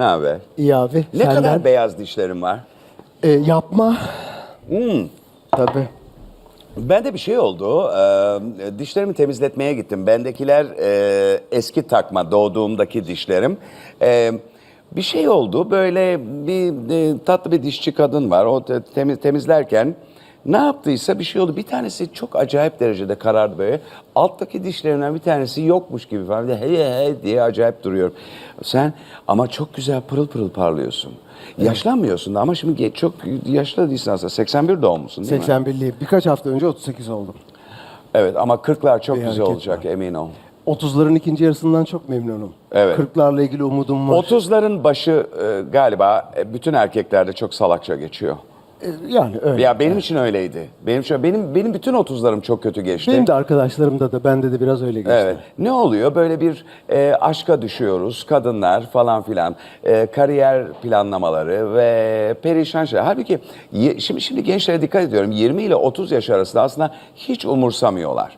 Ne haber? İyi abi. Ne Senden? kadar beyaz dişlerin var? E, yapma. Hmm. Tabii. Bende bir şey oldu. Ee, dişlerimi temizletmeye gittim. Bendekiler e, eski takma doğduğumdaki dişlerim. Ee, bir şey oldu. Böyle bir e, tatlı bir dişçi kadın var. O te- temiz, temizlerken ne yaptıysa bir şey oldu. Bir tanesi çok acayip derecede karardı böyle. Alttaki dişlerinden bir tanesi yokmuş gibi falan. De Hey hey diye acayip duruyorum. Sen ama çok güzel pırıl pırıl parlıyorsun. Yaşlanmıyorsun da ama şimdi çok yaşlı da değilsin aslında. 81 doğumlusun değil mi? 81'li. Birkaç hafta önce 38 oldum. Evet ama 40'lar çok Bir güzel olacak emin ol. 30'ların ikinci yarısından çok memnunum. Evet. 40'larla ilgili umudum var. 30'ların başı e, galiba e, bütün erkeklerde çok salakça geçiyor. E, yani öyle. Ya benim için öyleydi. Benim için benim benim bütün 30'larım çok kötü geçti. Benim de arkadaşlarımda da bende de biraz öyle geçti. Evet. Ne oluyor? Böyle bir e, aşka düşüyoruz. Kadınlar falan filan. E, kariyer planlamaları ve perişan şeyler. Halbuki ye- şimdi, şimdi gençlere dikkat ediyorum. 20 ile 30 yaş arasında aslında hiç umursamıyorlar.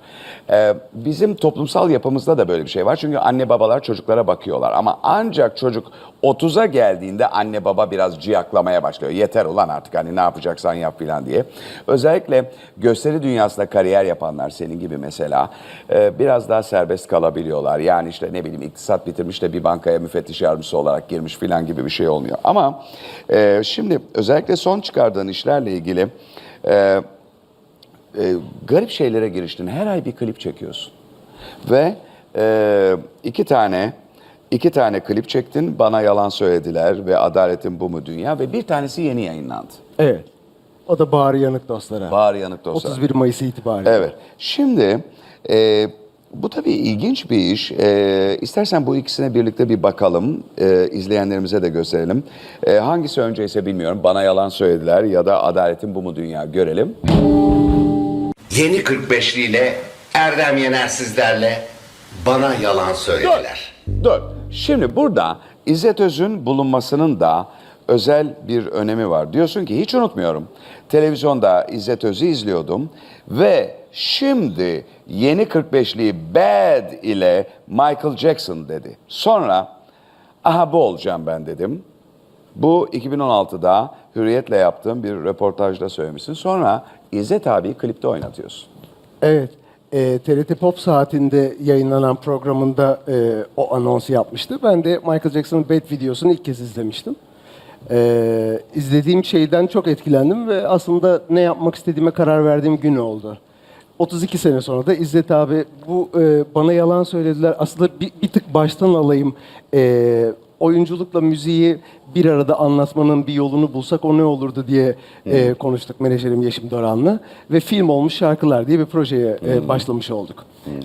E, bizim toplumsal yapımızda da böyle bir şey var. Çünkü anne babalar çocuklara bakıyorlar. Ama ancak çocuk 30'a geldiğinde anne baba biraz ciyaklamaya başlıyor. Yeter ulan artık hani ne yapacaksan yap filan diye. Özellikle gösteri dünyasında kariyer yapanlar senin gibi mesela e, biraz daha serbest kalabiliyorlar. Yani işte ne bileyim iktisat bitirmiş de bir bankaya müfettiş yardımcısı olarak girmiş filan gibi bir şey olmuyor. Ama e, şimdi özellikle son çıkardığın işlerle ilgili e, e, garip şeylere giriştin. Her ay bir klip çekiyorsun. Ve e, iki tane iki tane klip çektin. Bana yalan söylediler ve Adaletin Bu Mu Dünya ve bir tanesi yeni yayınlandı. Evet. O da Bağrı Yanık Dostlara. Bağır Yanık Dostlar. 31 Mayıs itibariyle. Evet. Şimdi e, bu tabii ilginç bir iş. E, istersen bu ikisine birlikte bir bakalım. E, izleyenlerimize de gösterelim. E, hangisi önceyse bilmiyorum. Bana yalan söylediler ya da Adaletin Bu Mu Dünya görelim. Yeni 45'li ile Erdem Yener sizlerle bana yalan söylediler. Dur. Şimdi burada İzzet Öz'ün bulunmasının da özel bir önemi var. Diyorsun ki hiç unutmuyorum. Televizyonda İzzet Öz'ü izliyordum ve şimdi yeni 45'li Bad ile Michael Jackson dedi. Sonra aha bu olacağım ben dedim. Bu 2016'da Hürriyet'le yaptığım bir röportajda söylemişsin. Sonra İzzet abi klipte oynatıyorsun. Evet. E, TRT Pop saatinde yayınlanan programında e, o anonsu yapmıştı. Ben de Michael Jackson'ın Bad videosunu ilk kez izlemiştim. E, izlediğim şeyden çok etkilendim ve aslında ne yapmak istediğime karar verdiğim gün oldu. 32 sene sonra da İzzet abi bu e, bana yalan söylediler. Aslında bir, bir tık baştan alayım. E, oyunculukla müziği bir arada anlatmanın bir yolunu bulsak o ne olurdu diye e, konuştuk menajerim Yeşim Doran'la. Ve film olmuş şarkılar diye bir projeye e, başlamış olduk.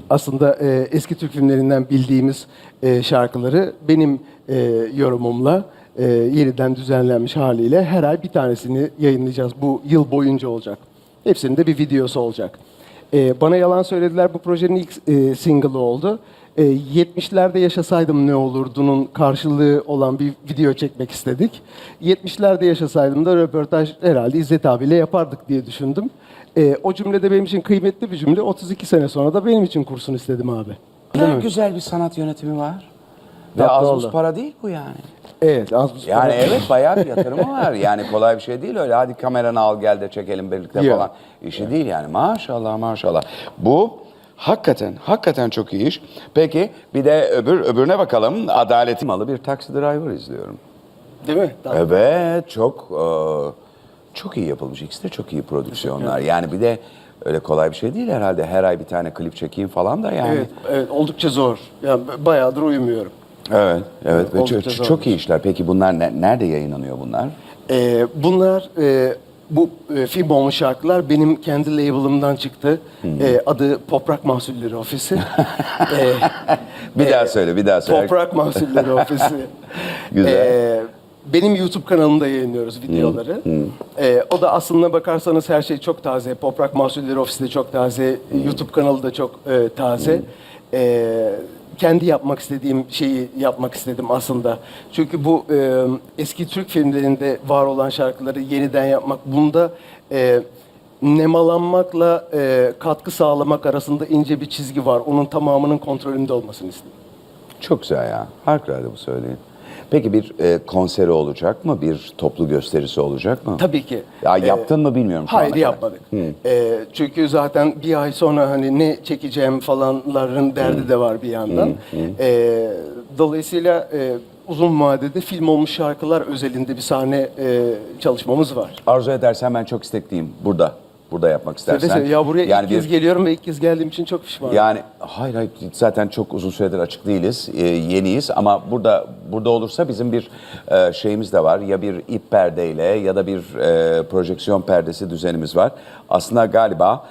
Aslında e, eski Türk filmlerinden bildiğimiz e, şarkıları benim e, yorumumla e, yeniden düzenlenmiş haliyle her ay bir tanesini yayınlayacağız. Bu yıl boyunca olacak. Hepsinin de bir videosu olacak. Ee, bana yalan söylediler bu projenin ilk e, single'ı oldu. Ee, 70'lerde yaşasaydım ne olurdunun karşılığı olan bir video çekmek istedik. 70'lerde yaşasaydım da röportaj herhalde İzzet abiyle yapardık diye düşündüm. Ee, o cümle de benim için kıymetli bir cümle. 32 sene sonra da benim için kursun istedim abi. Ne güzel bir sanat yönetimi var. Ve Tatlı az buz oldu. para değil bu yani. Evet. Az buz Yani para- evet bayağı bir yatırımı var. Yani kolay bir şey değil öyle. Hadi kameranı al gel de çekelim birlikte Yok. falan. İşi değil yani. Maşallah maşallah. Bu hakikaten hakikaten çok iyi iş. Peki bir de öbür öbürüne bakalım. Adaleti malı bir taksi driver izliyorum. Değil mi? Tamam. Evet çok e, çok iyi yapılmış. İkisi de çok iyi prodüksiyonlar. Yani bir de öyle kolay bir şey değil herhalde. Her ay bir tane klip çekeyim falan da yani. Evet, evet, oldukça zor. Yani bayağıdır uyumuyorum. Evet, evet. Ve Oldukça çok, çok iyi işler. Peki bunlar ne- nerede yayınlanıyor bunlar? Ee, bunlar e, bu e, olmuş şarkılar benim kendi label'ımdan çıktı. Ee, adı Poprak Mahsulleri Ofisi. Ee, Bir daha söyle, bir daha söyle. Toprak Mahsulleri Ofisi. Güzel. Ee, benim YouTube kanalımda yayınlıyoruz videoları. Ee, o da aslında bakarsanız her şey çok taze. Toprak Mahsulleri Ofisi de çok taze. YouTube kanalı da çok e, taze. Ee, kendi yapmak istediğim şeyi yapmak istedim aslında. Çünkü bu e, eski Türk filmlerinde var olan şarkıları yeniden yapmak, bunda e, nemalanmakla e, katkı sağlamak arasında ince bir çizgi var. Onun tamamının kontrolünde olmasını istedim. Çok güzel ya. Harikulade bu söylediğin. Peki bir e, konseri olacak mı? Bir toplu gösterisi olacak mı? Tabii ki. Ya Ee, yaptın mı bilmiyorum şu Hayır yapmadık. Ee, çünkü zaten bir ay sonra hani ne çekeceğim falanların derdi de var bir yandan. Ee, dolayısıyla e, uzun vadede film olmuş şarkılar özelinde bir sahne e, çalışmamız var. Arzu edersen ben çok istekliyim burada. Burada yapmak istersen. Seve seve. Ya buraya yani ilk kez bir- geliyorum ve ilk kez geldiğim için çok pişmanım. Yani hayır hayır zaten çok uzun süredir açık değiliz. e, yeniyiz ama burada burada olursa bizim bir e, şeyimiz de var. Ya bir ip perdeyle ya da bir e, projeksiyon perdesi düzenimiz var. Aslında galiba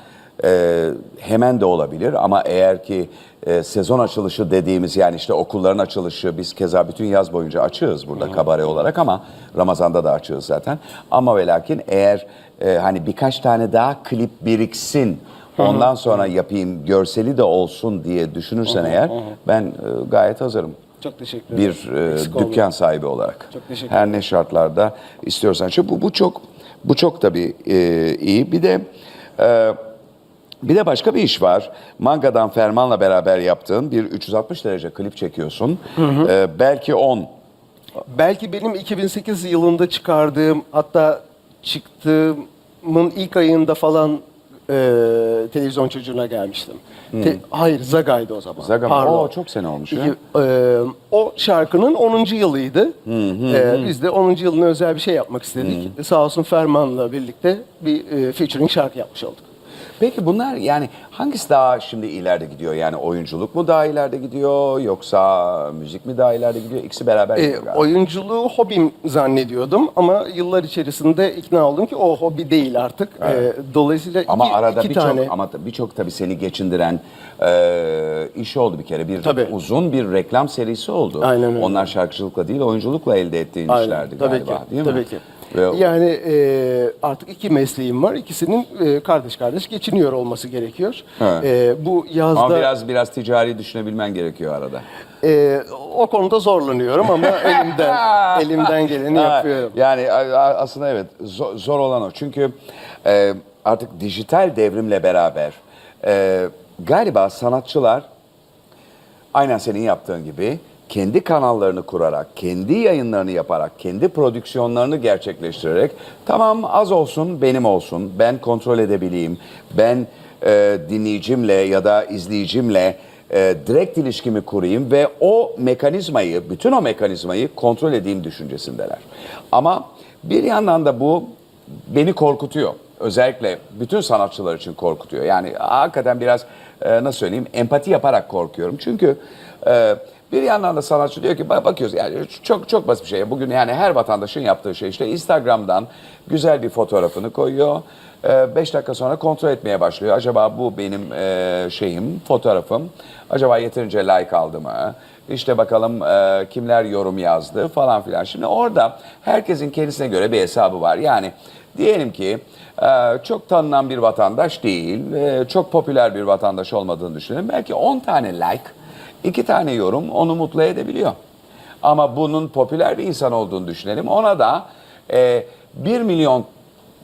e, hemen de olabilir ama eğer ki e, sezon açılışı dediğimiz yani işte okulların açılışı biz keza bütün yaz boyunca açığız burada kabare olarak ama Ramazan'da da açığız zaten. Ama ve lakin eğer e, hani birkaç tane daha klip biriksin Ondan sonra yapayım, görseli de olsun diye düşünürsen eğer ben e, gayet hazırım. Çok teşekkür ederim. Bir e, Eksik olma. dükkan sahibi olarak. Çok teşekkür Her ne şartlarda istiyorsan. Çünkü bu, bu çok bu çok tabii e, iyi. Bir de e, bir de başka bir iş var. Manga'dan Ferman'la beraber yaptığın bir 360 derece klip çekiyorsun. E, belki 10. Belki benim 2008 yılında çıkardığım hatta çıktığımın ilk ayında falan e, televizyon çocuğuna gelmiştim. Te- hayır Zaga'ydı o zaman. Zaga? Pardon. Oo, çok sene olmuş ya. İki- e, o şarkının 10. yılıydı. E, biz de 10. yılına özel bir şey yapmak istedik. Sağ olsun Ferman'la birlikte bir e, featuring şarkı yapmış olduk. Peki bunlar yani hangisi daha şimdi ileride gidiyor? Yani oyunculuk mu daha ileride gidiyor yoksa müzik mi daha ileride gidiyor? İkisi beraber E, gidiyor galiba. oyunculuğu hobim zannediyordum ama yıllar içerisinde ikna oldum ki o hobi değil artık. E, dolayısıyla Ama iki, arada iki birçok tane ama birçok tabii seni geçindiren e, iş oldu bir kere. Bir Tabii. uzun bir reklam serisi oldu. Aynen öyle. Onlar şarkıcılıkla değil oyunculukla elde ettiğin Aynen, işlerdi tabii galiba ki, değil mi? Tabii ki. Ve- Yani e, artık iki mesleğim var. İkisinin e, kardeş kardeş geçiniyor olması gerekiyor. E, bu yazda Ama biraz biraz ticari düşünebilmen gerekiyor arada. e, o konuda zorlanıyorum ama elimden elimden geleni Ha, yapıyorum. Yani aslında evet zor, zor olan o. Çünkü e, artık dijital devrimle beraber e, galiba sanatçılar aynen senin yaptığın gibi kendi kanallarını kurarak, kendi yayınlarını yaparak, kendi prodüksiyonlarını gerçekleştirerek tamam az olsun benim olsun, ben kontrol edebileyim, ben e, dinleyicimle ya da izleyicimle e, direkt ilişkimi kurayım ve o mekanizmayı, bütün o mekanizmayı kontrol edeyim düşüncesindeler. Ama bir yandan da bu beni korkutuyor. Özellikle bütün sanatçılar için korkutuyor. Yani hakikaten biraz e, nasıl söyleyeyim empati yaparak korkuyorum. Çünkü e, bir yandan da sanatçı diyor ki "Bak- bakıyoruz yani çok çok basit bir şey. Bugün yani her vatandaşın yaptığı şey işte Instagram'dan güzel bir fotoğrafını koyuyor. 5 dakika sonra kontrol etmeye başlıyor. Acaba bu benim e, şeyim, fotoğrafım. Acaba yeterince like aldı mı? İşte bakalım e, kimler yorum yazdı falan filan. Şimdi orada herkesin kendisine göre bir hesabı var. Yani diyelim ki e, çok tanınan bir vatandaş değil, e, çok popüler bir vatandaş olmadığını düşünelim. Belki 10 tane like, 2 tane yorum onu mutlu edebiliyor. Ama bunun popüler bir insan olduğunu düşünelim. Ona da e, 1 milyon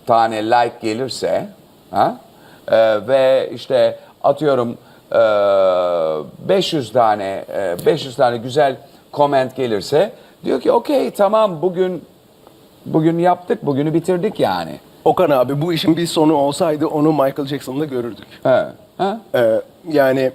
tane like gelirse ha, e, ve işte atıyorum e, 500 tane e, 500 tane güzel comment gelirse diyor ki okey tamam bugün bugün yaptık bugünü bitirdik yani. Okan abi bu işin bir sonu olsaydı onu Michael Jackson'da görürdük. He, ha? E, yani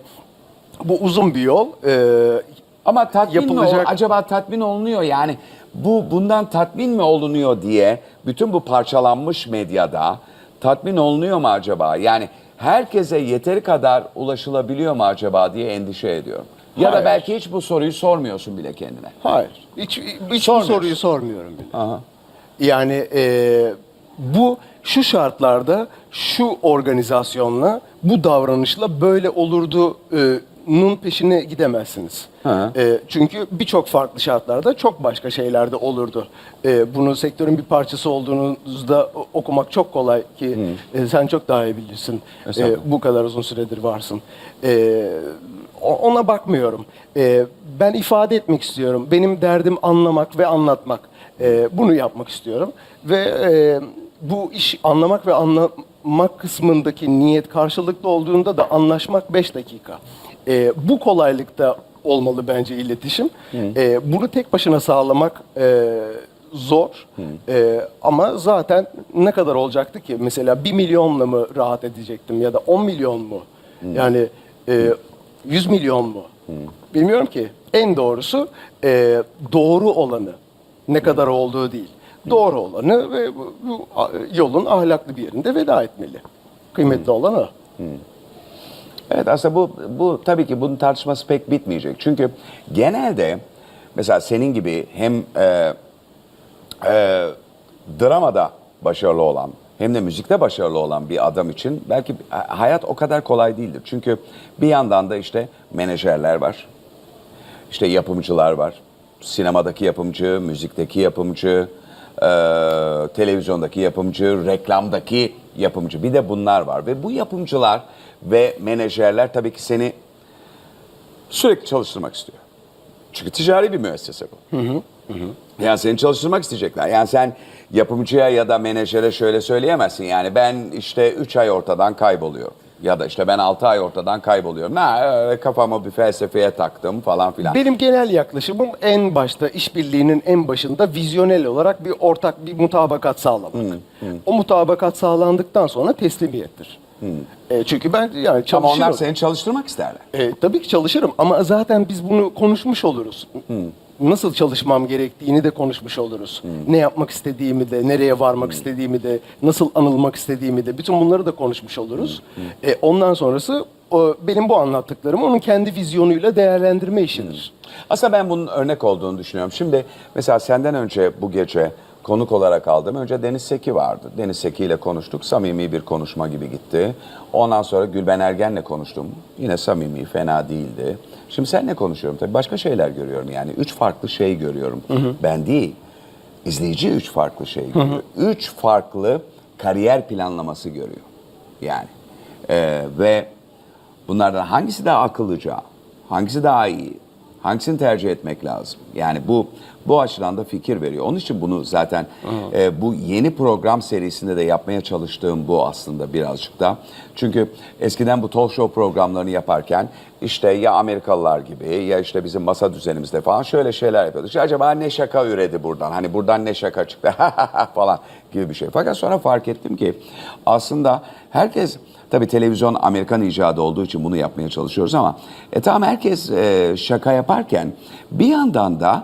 bu uzun bir yol. E, Ama tatmin mi Yapılacak- ol- acaba tatmin olunuyor yani bu bundan tatmin mi olunuyor diye bütün bu parçalanmış medyada tatmin olunuyor mu acaba? Yani herkese yeteri kadar ulaşılabiliyor mu acaba diye endişe ediyorum. Ya da Hayır. belki hiç bu soruyu sormuyorsun bile kendine. Hayır. Hiç, hiç bu Sormuyorsun. soruyu sormuyorum bile. Aha. Yani e, bu şu şartlarda, şu organizasyonla, bu davranışla böyle olurdu e, nun peşine gidemezsiniz. E, çünkü birçok farklı şartlarda çok başka şeyler de olurdu. E, bunu sektörün bir parçası olduğunuzda okumak çok kolay ki e, sen çok daha iyi bilirsin. E, bu kadar uzun süredir varsın. E, ona bakmıyorum. E, ben ifade etmek istiyorum. Benim derdim anlamak ve anlatmak. E, bunu yapmak istiyorum. Ve e, bu iş anlamak ve anlamak kısmındaki niyet karşılıklı olduğunda da anlaşmak 5 dakika. E, bu kolaylıkta olmalı bence iletişim. E, bunu tek başına sağlamak e, zor. E, ama zaten ne kadar olacaktı ki? Mesela 1 milyonla mı rahat edecektim ya da 10 milyon mu? Yani e, 100 milyon mu? Bilmiyorum ki. En doğrusu e, doğru olanı. Ne kadar olduğu değil. Doğru olanı ve bu, bu yolun ahlaklı bir yerinde veda etmeli. Kıymetli olan o. Evet aslında bu, bu tabii ki bunun tartışması pek bitmeyecek. Çünkü genelde mesela senin gibi hem e, e, dramada başarılı olan hem de müzikte başarılı olan bir adam için belki hayat o kadar kolay değildir. Çünkü bir yandan da işte menajerler var, işte yapımcılar var. Sinemadaki yapımcı, müzikteki yapımcı, e, televizyondaki yapımcı, reklamdaki yapımcı. Bir de bunlar var. Ve bu yapımcılar ve menajerler tabii ki seni sürekli çalıştırmak istiyor. Çünkü ticari bir müessese bu. Yani seni çalıştırmak isteyecekler. Yani sen yapımcıya ya da menajere şöyle söyleyemezsin. Yani ben işte 3 ay ortadan kayboluyorum. Ya da işte ben 6 ay ortadan kayboluyorum. Ha, öyle kafamı bir felsefeye taktım falan filan. Benim genel yaklaşımım en başta işbirliğinin en başında vizyonel olarak bir ortak bir mutabakat sağlamak. O mutabakat sağlandıktan sonra teslimiyettir. E, çünkü ben yani Ama çalışırım. onlar seni çalıştırmak isterler. E, tabii ki çalışırım ama zaten biz bunu konuşmuş oluruz. Nasıl çalışmam gerektiğini de konuşmuş oluruz. Ne yapmak istediğimi de, nereye varmak istediğimi de, nasıl anılmak istediğimi de, bütün bunları da konuşmuş oluruz. E, ondan sonrası o, benim bu anlattıklarım onun kendi vizyonuyla değerlendirme işidir. Aslında ben bunun örnek olduğunu düşünüyorum. Şimdi mesela senden önce bu gece konuk olarak aldım. Önce Deniz Seki vardı. Deniz Seki ile konuştuk. Samimi bir konuşma gibi gitti. Ondan sonra Gülben Ergen'le konuştum. Yine samimi, fena değildi. Şimdi seninle konuşuyorum. Tabii başka şeyler görüyorum. Yani üç farklı şey görüyorum. Ben değil. İzleyici üç farklı şey görüyor. Üç farklı kariyer planlaması görüyor. Yani. Ee, ve Bunlardan hangisi daha akıllıca, hangisi daha iyi, hangisini tercih etmek lazım? Yani bu bu açıdan da fikir veriyor. Onun için bunu zaten e, bu yeni program serisinde de yapmaya çalıştığım bu aslında birazcık da. Çünkü eskiden bu talk show programlarını yaparken işte ya Amerikalılar gibi ya işte bizim masa düzenimizde falan şöyle şeyler yapıyorduk. İşte acaba ne şaka üredi buradan? Hani buradan ne şaka çıktı falan gibi bir şey. Fakat sonra fark ettim ki aslında herkes Tabii televizyon Amerikan icadı olduğu için bunu yapmaya çalışıyoruz ama e tamam herkes e, şaka yaparken bir yandan da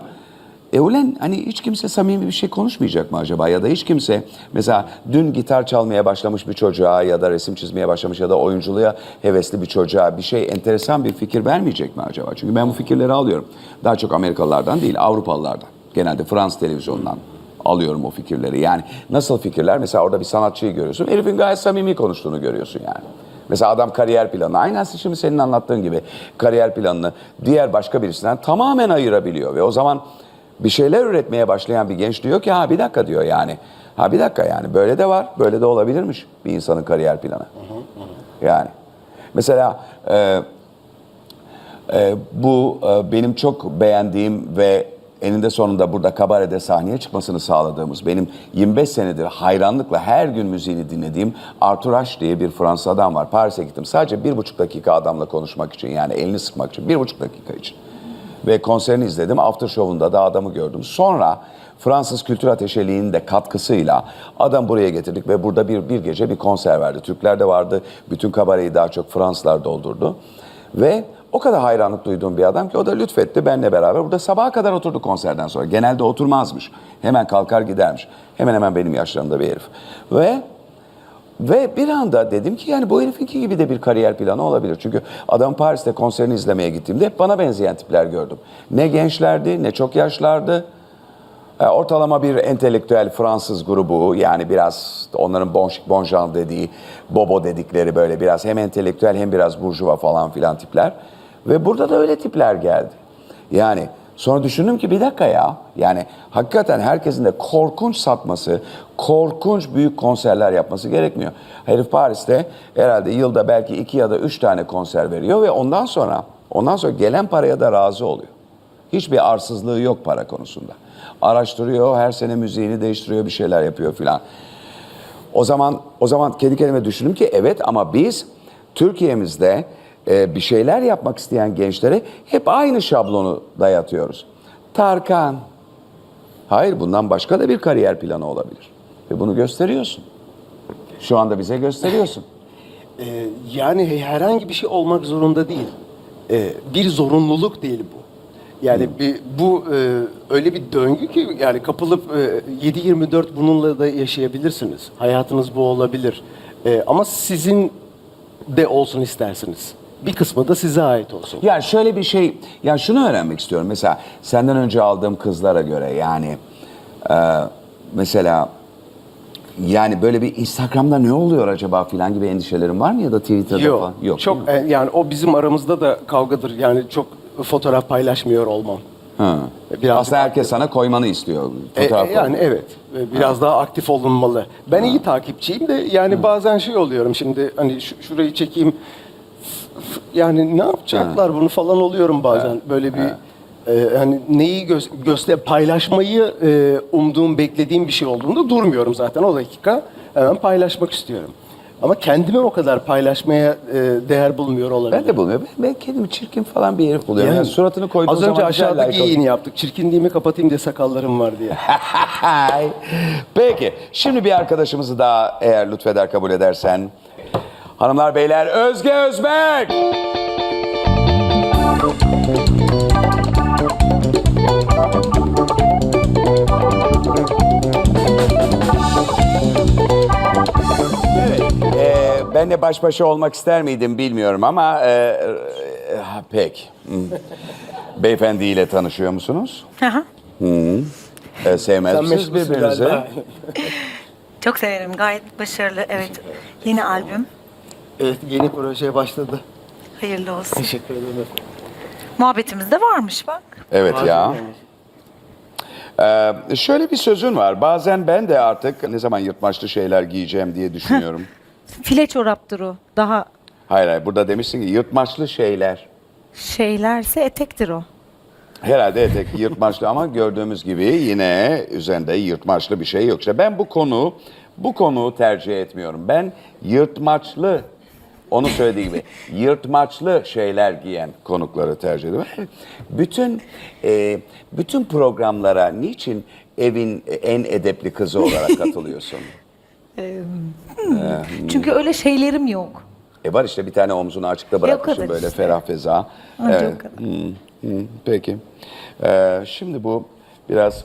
e ulan hani hiç kimse samimi bir şey konuşmayacak mı acaba? Ya da hiç kimse mesela dün gitar çalmaya başlamış bir çocuğa ya da resim çizmeye başlamış ya da oyunculuğa hevesli bir çocuğa bir şey enteresan bir fikir vermeyecek mi acaba? Çünkü ben bu fikirleri alıyorum. Daha çok Amerikalılardan değil Avrupalılardan. Genelde Fransız televizyondan alıyorum o fikirleri. Yani nasıl fikirler? Mesela orada bir sanatçıyı görüyorsun. Herifin gayet samimi konuştuğunu görüyorsun yani. Mesela adam kariyer planı. Aynen şimdi senin anlattığın gibi kariyer planını diğer başka birisinden tamamen ayırabiliyor. Ve o zaman bir şeyler üretmeye başlayan bir genç diyor ki ha bir dakika diyor yani. Ha bir dakika yani böyle de var, böyle de olabilirmiş bir insanın kariyer planı. Yani. Mesela e, e, bu e, benim çok beğendiğim ve eninde sonunda burada kabarede sahneye çıkmasını sağladığımız, benim 25 senedir hayranlıkla her gün müziğini dinlediğim Arthur Ashe diye bir Fransız adam var. Paris'e gittim sadece bir buçuk dakika adamla konuşmak için yani elini sıkmak için bir buçuk dakika için. Ve konserini izledim. After Show'unda da adamı gördüm. Sonra Fransız Kültür Ateşeliği'nin de katkısıyla adam buraya getirdik ve burada bir, bir gece bir konser verdi. Türkler de vardı. Bütün kabareyi daha çok Fransızlar doldurdu. Ve o kadar hayranlık duyduğum bir adam ki o da lütfetti benle beraber. Burada sabaha kadar oturdu konserden sonra. Genelde oturmazmış. Hemen kalkar gidermiş. Hemen hemen benim yaşlarımda bir herif. Ve ve bir anda dedim ki yani bu herifinki gibi de bir kariyer planı olabilir. Çünkü adam Paris'te konserini izlemeye gittiğimde hep bana benzeyen tipler gördüm. Ne gençlerdi ne çok yaşlardı. E, Ortalama bir entelektüel Fransız grubu yani biraz onların bon, bon genre dediği, bobo dedikleri böyle biraz hem entelektüel hem biraz burjuva falan filan tipler. Ve burada da öyle tipler geldi. Yani sonra düşündüm ki bir dakika ya yani hakikaten herkesin de korkunç satması, korkunç büyük konserler yapması gerekmiyor. Herif Paris'te herhalde yılda belki iki ya da üç tane konser veriyor ve ondan sonra ondan sonra gelen paraya da razı oluyor. Hiçbir arsızlığı yok para konusunda. Araştırıyor, her sene müziğini değiştiriyor, bir şeyler yapıyor filan. O zaman o zaman kendi kendime düşündüm ki evet ama biz Türkiye'mizde e, bir şeyler yapmak isteyen gençlere hep aynı şablonu dayatıyoruz. Tarkan. Hayır bundan başka da bir kariyer planı olabilir. Ve bunu gösteriyorsun. Şu anda bize gösteriyorsun. Ee, yani herhangi bir şey olmak zorunda değil. Ee, bir zorunluluk değil bu. Yani bir, bu e, öyle bir döngü ki yani kapılıp e, 7-24 bununla da yaşayabilirsiniz. Hayatınız bu olabilir. E, ama sizin de olsun istersiniz. Bir kısmı da size ait olsun. Ya şöyle bir şey, ya şunu öğrenmek istiyorum. Mesela senden önce aldığım kızlara göre yani e, mesela yani böyle bir Instagram'da ne oluyor acaba filan gibi endişelerin var mı ya da Twitter'da Yok. falan? Yok. Çok e, yani o bizim aramızda da kavgadır. Yani çok fotoğraf paylaşmıyor olmam. Ha. Biraz Aslında herkes sana koymanı istiyor. E, Fotoğraf e, yani evet. E, Biraz daha aktif olunmalı. Ben iyi takipçiyim de yani bazen şey oluyorum şimdi hani şu- şurayı çekeyim. Yani ne yapacaklar bunu falan oluyorum bazen. Böyle bir e, hani neyi gö göster paylaşmayı e, umduğum, beklediğim bir şey olduğunda durmuyorum zaten o dakika. Hemen paylaşmak istiyorum. Ama kendimi o kadar paylaşmaya e, değer bulmuyor olabilirim. Ben de bulmuyorum. Ben, ben kendimi çirkin falan bir herif buluyorum. Yani, Yani suratını koyduğun Az önce zaman güzel aşağıdaki like alıyor. yayını yaptık. Çirkinliğimi kapatayım diye sakallarım var diye. Peki, şimdi bir arkadaşımızı daha eğer lütfeder kabul edersen. Hanımlar beyler Özge Özbek. Evet, e, ben de baş başa olmak ister miydim bilmiyorum ama e, e, ha, pek. Hmm. Beyefendiyle tanışıyor musunuz? Aha. E, sevmez misiniz meşgulsün birbirinizi? galiba. Çok severim. Gayet başarılı. Evet. Yeni albüm. Evet yeni projeye başladı. Hayırlı olsun. Teşekkür ederim. Muhabbetimiz de varmış bak. Evet ya. Ee, şöyle bir sözün var. Bazen ben de artık ne zaman yırtmaçlı şeyler giyeceğim diye düşünüyorum. File çoraptır o. Daha hayır hayır burada demişsin ki yırtmaçlı şeyler. şeylerse etektir o. Herhalde etek yırtmaçlı ama gördüğümüz gibi yine üzerinde yırtmaçlı bir şey yok. İşte ben bu konu bu konuyu tercih etmiyorum. Ben yırtmaçlı onu söylediği gibi yırtmaçlı şeyler giyen konukları tercih ediyorum. Bütün e, bütün programlara niçin evin en edepli kızı olarak katılıyorsun? Çünkü öyle şeylerim yok. E var işte bir tane omzunu açıkta bırakmışsın kadar böyle işte. ferah feza. Anca Evet. hı, peki. Ee, şimdi bu biraz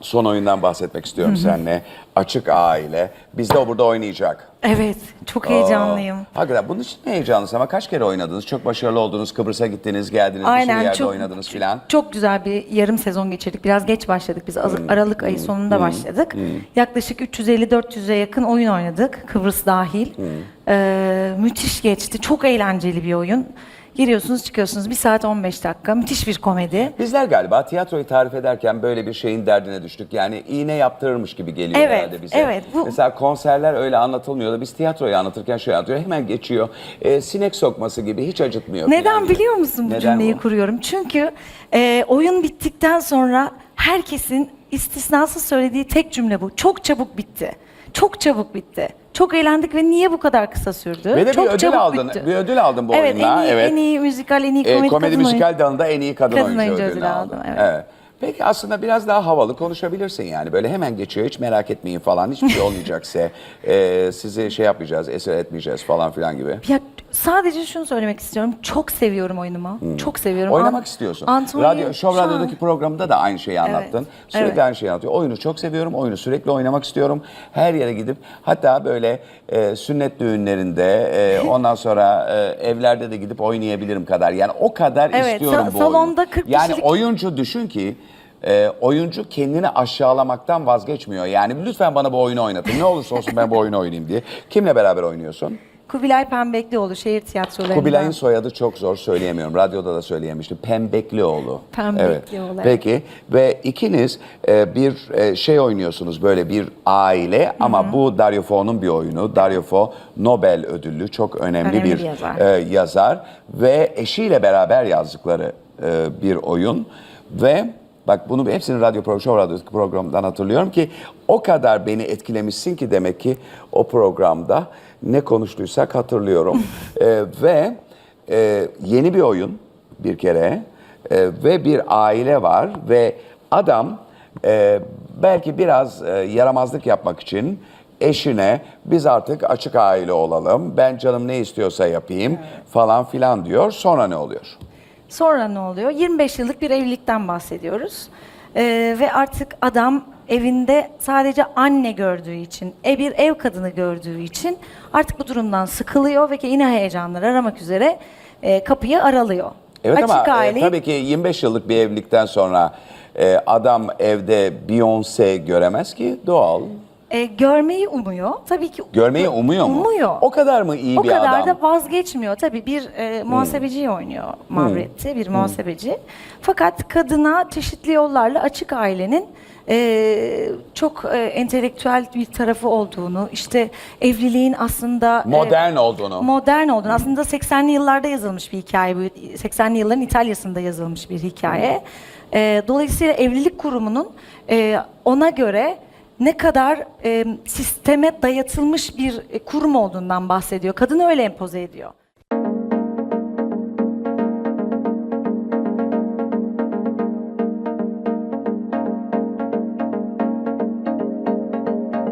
son oyundan bahsetmek istiyorum seninle. Açık aile. Bizde o burada oynayacak. Evet. Çok heyecanlıyım. Aa, hakikaten bunun için ne heyecanlısın ama kaç kere oynadınız? Çok başarılı oldunuz. Kıbrıs'a gittiniz, geldiniz, bir sürü Aynen yerde çok oynadınız filan. Çok güzel bir yarım sezon geçirdik. Biraz geç başladık biz. Hmm. Aralık ayı sonunda başladık. Yaklaşık 350-400'e yakın oyun oynadık. Kıbrıs dahil. Hmm. Ee, müthiş geçti. Çok eğlenceli bir oyun. Giriyorsunuz çıkıyorsunuz. 1 saat 15 dakika. Müthiş bir komedi. Bizler galiba tiyatroyu tarif ederken böyle bir şeyin derdine düştük. Yani iğne yaptırırmış gibi geliyor Evet, herhalde bize. evet, bu- Mesela konserler öyle anlatılmıyor da biz tiyatroyu anlatırken şöyle anlatıyor. Hemen geçiyor. Ee, sinek sokması gibi hiç acıtmıyor. Neden falan biliyor musun bu Neden cümleyi bu? kuruyorum? Çünkü e, oyun bittikten sonra herkesin istisnasız söylediği tek cümle bu. Çok çabuk bitti. Çok çabuk bitti. Çok eğlendik ve niye bu kadar kısa sürdü? Ve de bir Çok ödül çabuk aldın. bitti. Bir ödül aldın bu evet, oyunla. En iyi, evet. en iyi müzikal, en iyi Ee, komedi, komedi kadın müzikal dalında en iyi kadın, Kadın oyuncu, oyuncu ödülünü ödülü aldın. aldım, evet. Peki aslında biraz daha havalı konuşabilirsin yani. Böyle hemen geçiyor hiç merak etmeyin falan. Hiçbir şey olmayacaksa e, sizi şey yapmayacağız, esir etmeyeceğiz falan filan gibi. Ya sadece şunu söylemek istiyorum. Çok seviyorum oyunumu. Çok seviyorum. Hmm. Oynamak An- istiyorsun. Antonio Radyo, Show şu an- Radyo'daki programda da aynı şeyi anlattın. Sürekli evet. aynı şeyi anlatıyor. Oyunu çok seviyorum, oyunu sürekli oynamak istiyorum. Her yere gidip hatta böyle e, sünnet düğünlerinde e, ondan sonra e, evlerde de gidip oynayabilirim kadar. Yani o kadar Evet, istiyorum sa- bu salonda oyunu. 40 Yani kişilik- oyuncu düşün ki e, oyuncu kendini aşağılamaktan vazgeçmiyor. Yani lütfen bana bu oyunu oynatın. Ne olursa olsun ben bu oyunu oynayayım diye. Kimle beraber oynuyorsun? Kubilay Pembeklioğlu şehir tiyatrolarında. Kubilay'ın soyadı çok zor söyleyemiyorum. Radyoda da söyleyemiştim. Pembeklioğlu. Pembeklioğlu, Evet. Peki ve ikiniz e, bir e, şey oynuyorsunuz böyle bir aile ama bu Dario Fo'nun bir oyunu. Dario Fo Nobel ödüllü çok önemli, Önemli bir, bir yazar. e, yazar ve eşiyle beraber yazdıkları e, bir oyun ve Bak bunu hepsini radyo program, Radyo'daki programdan hatırlıyorum ki o kadar beni etkilemişsin ki demek ki o programda ne konuştuysak hatırlıyorum. Ee, ve e, yeni bir oyun bir kere e, ve bir aile var ve adam e, belki biraz e, yaramazlık yapmak için eşine biz artık açık aile olalım, ben canım ne istiyorsa yapayım falan filan diyor. Sonra ne oluyor? Sonra ne oluyor? 25 yıllık bir evlilikten bahsediyoruz. Ee, ve artık adam evinde sadece anne gördüğü için, e bir ev kadını gördüğü için artık bu durumdan sıkılıyor ve yine heyecanlar aramak üzere e, kapıyı aralıyor. Evet Açık ama e, aileyi- tabii ki 25 yıllık bir evlilikten sonra e, adam evde Beyoncé göremez ki doğal. E, görmeyi umuyor. Tabii ki Görmeyi umuyor mu? Umuyor. O kadar mı iyi o bir kadar adam? da vazgeçmiyor. Tabii bir e, muhasebeciyi oynuyor Mavretti, bir muhasebeci. Fakat kadına çeşitli yollarla açık ailenin e, çok e, entelektüel bir tarafı olduğunu, işte evliliğin aslında e, Modern olduğunu. modern olduğunu. Aslında 80'li yıllarda yazılmış bir hikaye bu. 80'li yılların İtalya'sında yazılmış bir hikaye. E, dolayısıyla evlilik kurumunun e, ona göre ne kadar e, sisteme dayatılmış bir e, kurum olduğundan bahsediyor. Kadın öyle empoze ediyor.